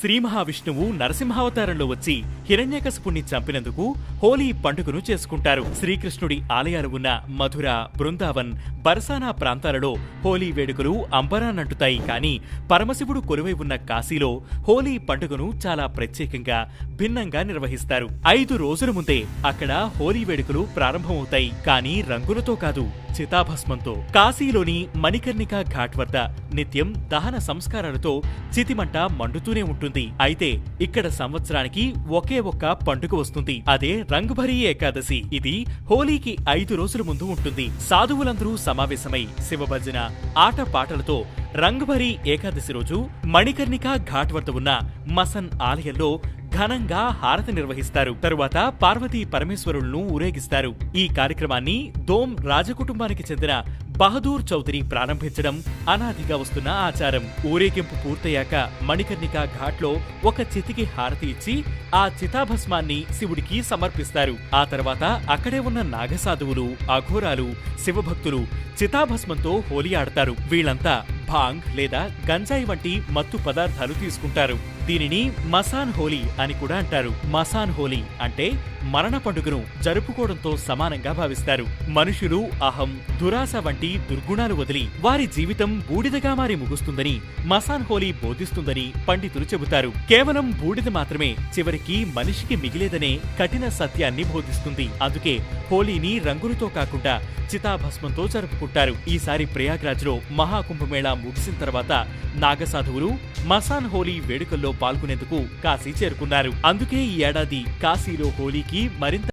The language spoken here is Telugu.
శ్రీ మహావిష్ణువు నరసింహావతారంలో వచ్చి హిరణ్యకశపుణ్ణి చంపినందుకు హోలీ పండుగను చేసుకుంటారు. శ్రీకృష్ణుడి ఆలయాలు ఉన్న మధుర బృందావన్ బరసానా ప్రాంతాలలో హోలీ వేడుకలు అంబరానంటుతాయి కానీ పరమశివుడు కొలువై ఉన్న కాశీలో హోలీ పండుగను చాలా ప్రత్యేకంగా భిన్నంగా నిర్వహిస్తారు. ఐదు రోజుల ముందే అక్కడ హోలీ వేడుకలు ప్రారంభమవుతాయి. కానీ రంగులతో కాదు. చితాభస్మంతో కాశీలోని మణికర్ణిక ఘాట్ వద్ద నిత్యం దహన సంస్కారాలతో చితిమంట మండుతూనే ఉంటుంది. అయితే ఇక్కడ సంవత్సరానికి ఒకే ఒక్క పండుగ వస్తుంది. అదే రంగుభరి ఏకాదశి. ఇది హోలీకి ఐదు రోజుల ముందు ఉంటుంది. సాధువులందరూ సమావేశమై శివభజన ఆట పాటలతో రంగుభరి ఏకాదశి రోజు మణికర్ణిక ఘాట్ వద్ద ఉన్న మసన్ ఆలయంలో ఘనంగా హారతి నిర్వహిస్తారు. తరువాత పార్వతీ పరమేశ్వరులను ఊరేగిస్తారు. ఈ కార్యక్రమాన్ని దోమ్ రాజకుటుంబానికి చెందిన బహదూర్ చౌదరి ప్రారంభించడం అనాదిగా వస్తున్న ఆచారం. ఊరేగింపు పూర్తయ్యాక మణికర్ణిక ఘాట్లో ఒక చితికి హారతి ఇచ్చి ఆ చితాభస్మాన్ని శివుడికి సమర్పిస్తారు. ఆ తర్వాత అక్కడే ఉన్న నాగసాధువులు అఘోరాలు శివభక్తులు చితాభస్మంతో హోలీ ఆడతారు వీళ్ళంతా భాంగ్ లేదా గంజాయి వంటి మత్తు పదార్థాలు తీసుకుంటారు. దీనిని మసాన్ హోలీ అని కూడా అంటారు. మసాన్ హోలీ అంటే మరణ పండుగను జరుపుకోవడంతో సమానంగా భావిస్తారు. మనుషులు అహం దురాశ వంటి దుర్గుణాలు వదిలి వారి జీవితం బూడిదగా మారి ముగుస్తుందని మసాన్ హోలీ బోధిస్తుందని పండితులు చెబుతారు. కేవలం బూడిద మాత్రమే చివరికి మనిషికి మిగిలేదనే కఠిన సత్యాన్ని బోధిస్తుంది. అందుకే హోలీని రంగులతో కాకుండా చితాభస్మంతో జరుపుకుంటారు. ఈసారి ప్రయాగ్రాజ్లో మహాకుంభమేళా ముగిసిన తర్వాత నాగసాధువులు మసాన్ హోలీ వేడుకల్లో పాల్గొనేందుకు కాశీ చేరుకున్నారు. అందుకే ఈ ఏడాది కాశీలో హోలీకి మరింత